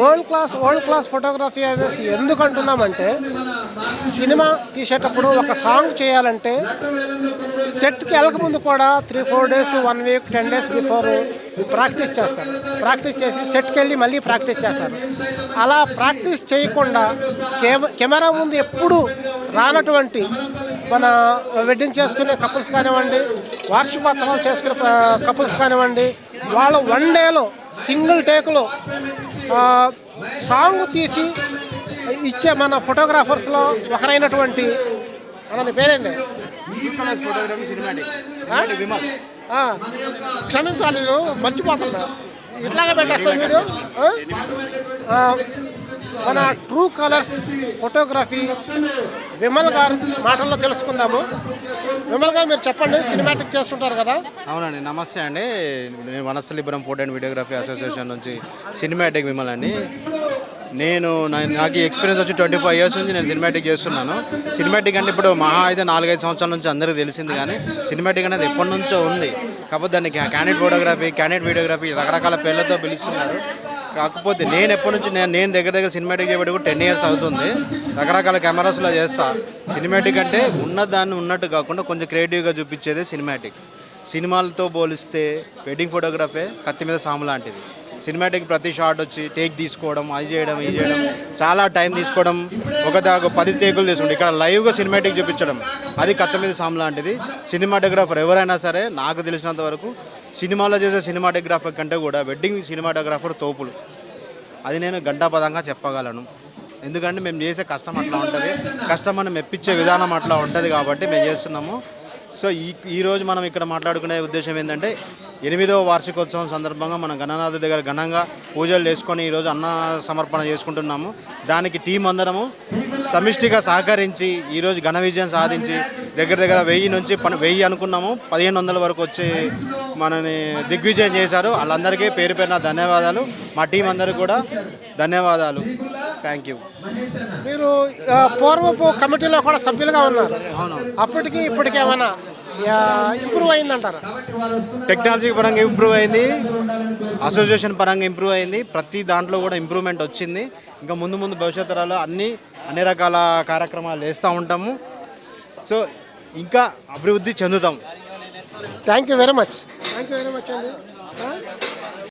World class world class photography అనేసి ఎందుకు అంటున్నామంటే cinema తీసేటప్పుడు ఒక సాంగ్ చేయాలంటే సెట్కి వెళ్ళకముందు కూడా three four days one week ten days before practice చేస్తారు. ప్రాక్టీస్ చేసి సెట్కి వెళ్ళి మళ్ళీ ప్రాక్టీస్ చేస్తారు. అలా ప్రాక్టీస్ చేయకుండా కెమెరా ముందు ఎప్పుడు రానటువంటి మన వెడ్డింగ్ చేసుకునే కపుల్స్ కానివ్వండి వార్షికోత్సవాలు చేసుకునే కపుల్స్ కానివ్వండి వాళ్ళ వన్ డేలో సింగిల్ టేక్లో సాంగ్ తీసి ఇచ్చే మన ఫోటోగ్రాఫర్స్లో ఒకరైనటువంటి మన పేరేంటి? క్షమించాలి నేను మర్చిపోతున్నా. ఇట్లాగే పెట్టేస్తాను వీడియో. మన ట్రూ కలర్స్ ఫోటోగ్రఫీ విమల్ గారు మాటల్లో తెలుసుకుందాము. విమల్ గారు మీరు చెప్పండి సినిమాటిక్ చేస్తుంటారు కదా? అవునండి నమస్తే అండి. నేను Vanasthalipuram photo and videography association నుంచి సినిమాటిక్ విమల్ అండి. నేను నా- నాకు ఎక్స్పీరియన్స్ వచ్చి ట్వంటీ ఫైవ్ ఇయర్స్ నుంచి నేను సినిమాటిక్ చేస్తున్నాను. సినిమాటిక్ అంటే ఇప్పుడు మహా అయితే నాలుగైదు సంవత్సరాల నుంచి అందరికీ తెలిసింది కానీ సినిమాటిక్ అనేది ఎప్పటి నుంచో ఉంది. కాకపోతే దానికి క్యాండిడ్ ఫోటోగ్రఫీ క్యాండిడ్ వీడియోగ్రఫీ రకరకాల పేర్లతో పిలుస్తున్నారు. కాకపోతే నేను ఎప్పటి నుంచి నేను నేను దగ్గర దగ్గర సినిమాటిక్ చేయబడి కూడా టెన్ ఇయర్స్ అవుతుంది. రకరకాల కెమెరాస్లో చేస్తా. సినిమాటిక్ అంటే ఉన్న దాన్ని ఉన్నట్టు కాకుండా కొంచెం క్రియేటివ్గా చూపించేదే సినిమాటిక్ సినిమాలతో పోలిస్తే వెడ్డింగ్ ఫోటోగ్రఫీ కత్తి మీద సాము లాంటిది. సినిమాటిక్ ప్రతి షాట్ వచ్చి టేక్ తీసుకోవడం అది చేయడం ఇది చేయడం. చాలా టైం తీసుకోవడం ఒక పది టేకులు తీసుకుంటే ఇక్కడ లైవ్గా సినిమాటిక్ చూపించడం. అది కత్తి మీద సామ్ లాంటిది. సినిమాటోగ్రాఫర్ ఎవరైనా సరే నాకు తెలిసినంత వరకు సినిమాలో చేసే సినిమాటోగ్రాఫర్ కంటే కూడా వెడ్డింగ్ సినిమాటోగ్రాఫర్ తోపులు. అది నేను గంటాపదంగా చెప్పగలను. ఎందుకంటే మేము చేసే కష్టం అట్లా ఉంటుంది. కస్టమర్ని మెప్పించే విధానం అట్లా ఉంటుంది కాబట్టి మేము చేస్తున్నాము. సో ఈ ఈరోజు మనం ఇక్కడ మాట్లాడుకునే ఉద్దేశం ఏంటంటే ఎనిమిదవ వార్షికోత్సవం సందర్భంగా మనం గణనాథు దగ్గర ఘనంగా పూజలు చేసుకొని ఈరోజు అన్న సమర్పణ చేసుకుంటున్నాము. దానికి టీం అందరము సమిష్టిగా సహకరించి ఈరోజు ఘన విజయం సాధించి దగ్గర దగ్గర వెయ్యి నుంచి పన్ వెయ్యి అనుకున్నాము. పదిహేను వందల వరకు వచ్చి మనని దిగ్విజయం చేశారు. వాళ్ళందరికీ పేరు పేరున ధన్యవాదాలు. మా టీం అందరికీ కూడా ధన్యవాదాలు. థ్యాంక్ యూ మీరు పూర్వపు కమిటీలో కూడా సభ్యులుగా ఉన్నారు. అప్పటికి ఇప్పటికి ఏమైనా ఇంప్రూవ్ అయిందంటారా? టెక్నాలజీ పరంగా ఇంప్రూవ్ అయింది. అసోసియేషన్ పరంగా ఇంప్రూవ్ అయింది. ప్రతి దాంట్లో కూడా ఇంప్రూవ్మెంట్ వచ్చింది. ఇంకా ముందు ముందు భవిష్యత్ తరాలు అన్ని అన్ని రకాల కార్యక్రమాలు చేస్తూ ఉంటాము. సో ఇంకా అభివృద్ధి చెందుతాం. Thank you very much thank you very much అండి?